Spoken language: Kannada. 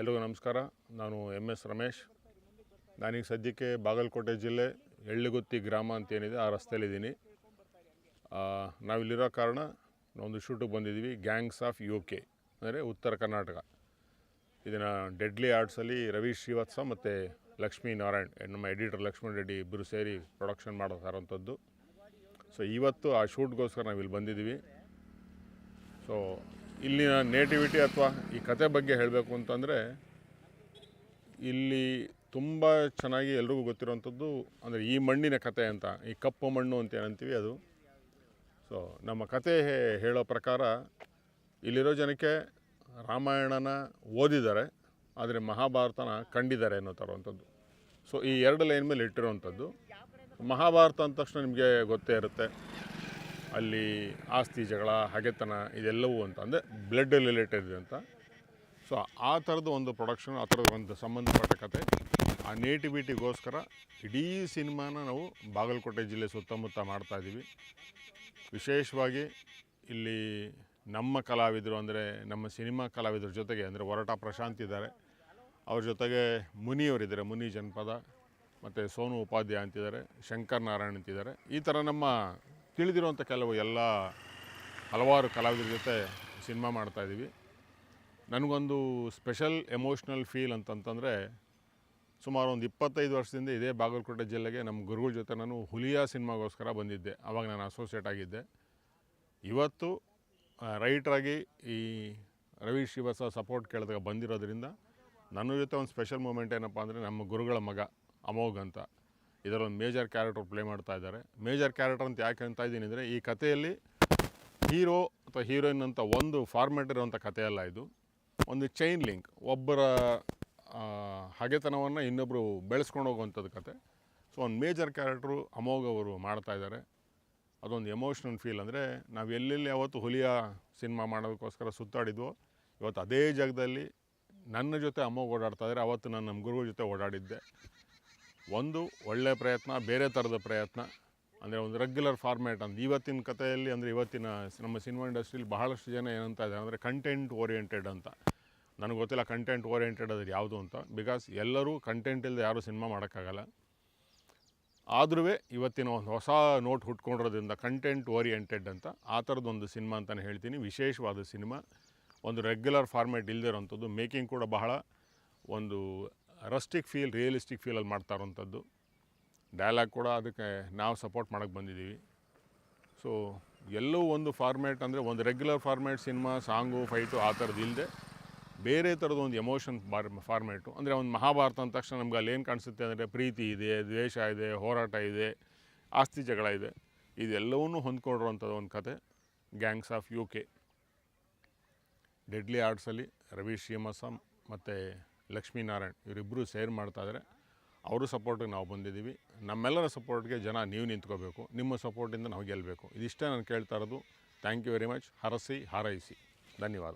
ಎಲ್ರಿಗೂ ನಮಸ್ಕಾರ. ನಾನು ಎಂ ಎಸ್ ರಮೇಶ್. ನಾನೀಗ ಸದ್ಯಕ್ಕೆ ಬಾಗಲಕೋಟೆ ಜಿಲ್ಲೆ ಎಳ್ಳಿಗುತ್ತಿ ಗ್ರಾಮ ಅಂತ ಏನಿದೆ ಆ ರಸ್ತೆಯಲ್ಲಿದ್ದೀನಿ. ನಾವಿಲ್ಲಿರೋ ಕಾರಣ ಒಂದು ಶೂಟಿಗೆ ಬಂದಿದ್ದೀವಿ ಗ್ಯಾಂಗ್ಸ್ ಆಫ್ ಯು ಕೆ, ಅಂದರೆ ಉತ್ತರ ಕರ್ನಾಟಕ. ಇದನ್ನು ಡೆಡ್ಲಿ ಆರ್ಟ್ಸಲ್ಲಿ ರವಿ ಶ್ರೀವತ್ಸ ಮತ್ತು ಲಕ್ಷ್ಮೀ ನಾರಾಯಣ್, ನಮ್ಮ ಎಡಿಟರ್ ಲಕ್ಷ್ಮಣ್ ರೆಡ್ಡಿ ಇಬ್ಬರು ಸೇರಿ ಪ್ರೊಡಕ್ಷನ್ ಮಾಡೋದಾರಂಥದ್ದು ಸೊ, ಇವತ್ತು ಆ ಶೂಟ್ಗೋಸ್ಕರ ನಾವು ಇಲ್ಲಿ ಬಂದಿದ್ದೀವಿ. ಸೊ ಇಲ್ಲಿನ ನೇಟಿವಿಟಿ ಅಥವಾ ಈ ಕತೆ ಬಗ್ಗೆ ಹೇಳಬೇಕು ಅಂತಂದರೆ, ಇಲ್ಲಿ ತುಂಬ ಚೆನ್ನಾಗಿ ಎಲ್ರಿಗೂ ಗೊತ್ತಿರೋವಂಥದ್ದು ಅಂದರೆ ಈ ಮಣ್ಣಿನ ಕತೆ ಅಂತ, ಈ ಕಪ್ಪು ಮಣ್ಣು ಅಂತ ಏನಂತೀವಿ ಅದು. ಸೊ ನಮ್ಮ ಕತೆ ಹೇಳೋ ಪ್ರಕಾರ ಇಲ್ಲಿರೋ ಜನಕ್ಕೆ ರಾಮಾಯಣನ ಓದಿದ್ದಾರೆ, ಆದರೆ ಮಹಾಭಾರತನ ಕಂಡಿದ್ದಾರೆ ಅನ್ನೋ ಥರವಂಥದ್ದು ಸೊ ಈ ಎರಡು ಲೈನ್ ಮೇಲೆ ಇಟ್ಟಿರೋವಂಥದ್ದು. ಮಹಾಭಾರತ ಅಂದ ತಕ್ಷಣ ನಿಮಗೆ ಗೊತ್ತೇ ಇರುತ್ತೆ. ಅಲ್ಲಿ ಆಸ್ತಿ, ಜಗಳ, ಹಗೆತನ ಇದೆಲ್ಲವೂ ಅಂತ ಅಂದರೆ ಬ್ಲಡ್ ರಿಲೇಟೆಡ್ ಅಂತ. ಸೊ ಆ ಥರದ ಒಂದು ಪ್ರೊಡಕ್ಷನ್ ಆ ಥರದ ಒಂದು ಸಂಬಂಧಪಟ್ಟ ಕತೆ, ಆ ನೇಟಿವಿಟಿಗೋಸ್ಕರ ಇಡೀ ಸಿನಿಮಾನ ನಾವು ಬಾಗಲಕೋಟೆ ಜಿಲ್ಲೆ ಸುತ್ತಮುತ್ತ ಮಾಡ್ತಾಯಿದ್ದೀವಿ ವಿಶೇಷವಾಗಿ ಇಲ್ಲಿ ನಮ್ಮ ಕಲಾವಿದರು ಅಂದರೆ ನಮ್ಮ ಸಿನಿಮಾ ಕಲಾವಿದರ ಜೊತೆಗೆ ಅಂದರೆ ಹೊರಟ ಪ್ರಶಾಂತ್ ಇದ್ದಾರೆ. ಅವ್ರ ಜೊತೆಗೆ ಮುನಿಯವರಿದ್ದಾರೆ ಮುನಿ ಜನಪದ, ಮತ್ತು ಸೋನು ಉಪಾಧ್ಯಾಯ ಅಂತಿದ್ದಾರೆ, ಶಂಕರ್ ನಾರಾಯಣ್ ಅಂತಿದ್ದಾರೆ. ಈ ಥರ ನಮ್ಮ ತಿಳಿದಿರುವಂಥ ಕೆಲವು ಎಲ್ಲ ಹಲವಾರು ಕಲಾವಿದರ ಜೊತೆ ಸಿನಿಮಾ ಮಾಡ್ತಾಯಿದ್ದೀವಿ ನನಗೊಂದು ಸ್ಪೆಷಲ್ ಎಮೋಷ್ನಲ್ ಫೀಲ್ ಅಂತಂತಂದರೆ, ಸುಮಾರು ಒಂದು ಇಪ್ಪತ್ತೈದು ವರ್ಷದಿಂದ ಇದೇ ಬಾಗಲಕೋಟೆ ಜಿಲ್ಲೆಗೆ ನಮ್ಮ ಗುರುಗಳ ಜೊತೆ ನಾನು ಹುಲಿಯಾ ಸಿನಿಮಾಗೋಸ್ಕರ ಬಂದಿದ್ದೆ. ಆವಾಗ ನಾನು ಅಸೋಸಿಯೇಟ್ ಆಗಿದ್ದೆ. ಇವತ್ತು ರೈಟ್ರಾಗಿ ಈ ರವಿ ಶ್ರೀವಾಸ ಸಪೋರ್ಟ್ ಕೇಳಿದಾಗ ಬಂದಿರೋದ್ರಿಂದ, ನನ್ನ ಜೊತೆ ಒಂದು ಸ್ಪೆಷಲ್ ಮೂಮೆಂಟ್ ಏನಪ್ಪ ಅಂದರೆ ನಮ್ಮ ಗುರುಗಳ ಮಗ ಅಮೋಘ್ ಅಂತ. ಇದರೊಂದು ಮೇಜರ್ ಕ್ಯಾರೆಕ್ಟರ್ ಪ್ಲೇ ಮಾಡ್ತಾ ಇದ್ದಾರೆ. ಮೇಜರ್ ಕ್ಯಾರೆಕ್ಟರ್ ಅಂತ ಯಾಕೆ ಅಂತ ಇದ್ದೀನಿ ಅಂದರೆ ಈ ಕಥೆಯಲ್ಲಿ ಹೀರೋ ಅಥವಾ ಹೀರೋಯಿನ್ ಅಂತ ಒಂದು ಫಾರ್ಮ್ಯಾಟ್ ಇರುವಂಥ ಕಥೆಯಲ್ಲ ಇದು. ಒಂದು ಚೈನ್ ಲಿಂಕ್ ಒಬ್ಬರ ಹಗೆತನವನ್ನು ಇನ್ನೊಬ್ಬರು ಬೆಳೆಸ್ಕೊಂಡು ಹೋಗುವಂಥದ್ದು ಕತೆ ಸೊ ಒಂದು ಮೇಜರ್ ಕ್ಯಾರೆಕ್ಟ್ರು ಅಮೋಘ್ ಅವರು ಮಾಡ್ತಾ ಇದ್ದಾರೆ. ಅದೊಂದು ಎಮೋಷ್ನಲ್ ಫೀಲ್ ಅಂದರೆ ನಾವು ಎಲ್ಲೆಲ್ಲಿ ಯಾವತ್ತು ಹುಲಿಯ ಸಿನಿಮಾ ಮಾಡೋದಕ್ಕೋಸ್ಕರ ಸುತ್ತಾಡಿದ್ವೋ, ಇವತ್ತು ಅದೇ ಜಾಗದಲ್ಲಿ ನನ್ನ ಜೊತೆ ಅಮೋಘ್ ಓಡಾಡ್ತಾ ಇದ್ದಾರೆ, ಅವತ್ತು ನಾನು ನಮ್ಮ ಗುರುಗಳ ಜೊತೆ ಓಡಾಡಿದ್ದೆ. ಒಂದು ಒಳ್ಳೆಯ ಪ್ರಯತ್ನ, ಬೇರೆ ಥರದ ಪ್ರಯತ್ನ, ಅಂದರೆ ಒಂದು ರೆಗ್ಯುಲರ್ ಫಾರ್ಮ್ಯಾಟ್ ಅಂತ. ಇವತ್ತಿನ ಕಥೆಯಲ್ಲಿ ಅಂದರೆ ಇವತ್ತಿನ ನಮ್ಮ ಸಿನಿಮಾ ಇಂಡಸ್ಟ್ರಿಲಿ ಬಹಳಷ್ಟು ಜನ ಏನಂತ ಇದ್ದಾರೆ ಅಂದರೆ ಕಂಟೆಂಟ್ ಓರಿಯೆಂಟೆಡ್ ಅಂತ. ನನಗೆ ಗೊತ್ತಿಲ್ಲ ಕಂಟೆಂಟ್ ಓರಿಯೆಂಟೆಡ್ ಅದು ಯಾವುದು ಅಂತ. ಬಿಕಾಸ್ ಎಲ್ಲರೂ ಕಂಟೆಂಟ್ ಇಲ್ಲದೆ ಯಾರೂ ಸಿನಿಮಾ ಮಾಡೋಕ್ಕಾಗಲ್ಲ. ಆದ್ರೂ ಇವತ್ತಿನ ಒಂದು ಹೊಸ ನೋಟ್ ಹುಟ್ಕೊಂಡಿರೋದ್ರಿಂದ ಕಂಟೆಂಟ್ ಓರಿಯೆಂಟೆಡ್ ಅಂತ, ಆ ಥರದ್ದೊಂದು ಸಿನಿಮಾ ಅಂತಲೇ ಹೇಳ್ತೀನಿ. ವಿಶೇಷವಾದ ಸಿನಿಮಾ ಒಂದು ರೆಗ್ಯುಲರ್ ಫಾರ್ಮ್ಯಾಟ್ ಇಲ್ಲದಿರೋಂಥದ್ದು ಮೇಕಿಂಗ್ ಕೂಡ ಬಹಳ ಒಂದು ರಸ್ಟಿಕ್ ಫೀಲ್, ರಿಯಲಿಸ್ಟಿಕ್ ಫೀಲಲ್ಲಿ ಮಾಡ್ತಾ ಇರೋಂಥದ್ದು ಡೈಲಾಗ್ ಕೂಡ ಅದಕ್ಕೆ ನಾವು ಸಪೋರ್ಟ್ ಮಾಡೋಕ್ಕೆ ಬಂದಿದ್ದೀವಿ. ಸೊ ಎಲ್ಲೂ ಒಂದು ಫಾರ್ಮ್ಯಾಟ್ ಅಂದರೆ ಒಂದು regular format cinema song fight ಆ ಥರದ್ದು ಇಲ್ಲದೆ ಬೇರೆ ಥರದ ಒಂದು ಎಮೋಷನ್ ಬಾರ್ ಫಾರ್ಮ್ಯಾಟು ಅಂದರೆ ಒಂದು ಮಹಾಭಾರತ ಅಂದ ತಕ್ಷಣ ನಮ್ಗೆ ಅಲ್ಲಿ ಏನು ಕಾಣಿಸುತ್ತೆ ಅಂದರೆ ಪ್ರೀತಿ ಇದೆ, ದ್ವೇಷ ಇದೆ, ಹೋರಾಟ ಇದೆ, ಆಸ್ತಿ ಜಗಳ ಇದೆ. ಇದೆಲ್ಲವನ್ನೂ ಹೊಂದ್ಕೊಂಡಿರುವಂಥದ್ದು ಒಂದು ಕತೆ gangs of U K deadly ಆರ್ಟ್ಸಲ್ಲಿ Ravi ಶ್ರೀಮಸಂ ಮತ್ತು ಲಕ್ಷ್ಮೀನಾರಾಯಣ್ ಇವರಿಬ್ಬರು ಸೇರ್ ಮಾಡ್ತಾಯಿದ್ರೆ ಅವರು ಸಪೋರ್ಟಿಗೆ ನಾವು ಬಂದಿದ್ದೀವಿ. ನಮ್ಮೆಲ್ಲರ ಸಪೋರ್ಟ್ಗೆ ಜನ ನೀವು ನಿಂತ್ಕೋಬೇಕು. ನಿಮ್ಮ ಸಪೋರ್ಟಿಂದ ನಾವು ಗೆಲ್ಲಬೇಕು ಇದಿಷ್ಟೇ ನಾನು ಕೇಳ್ತಾ ಇರೋದು. Thank you very much. ಹರಸಿ, ಹಾರೈಸಿ. ಧನ್ಯವಾದ.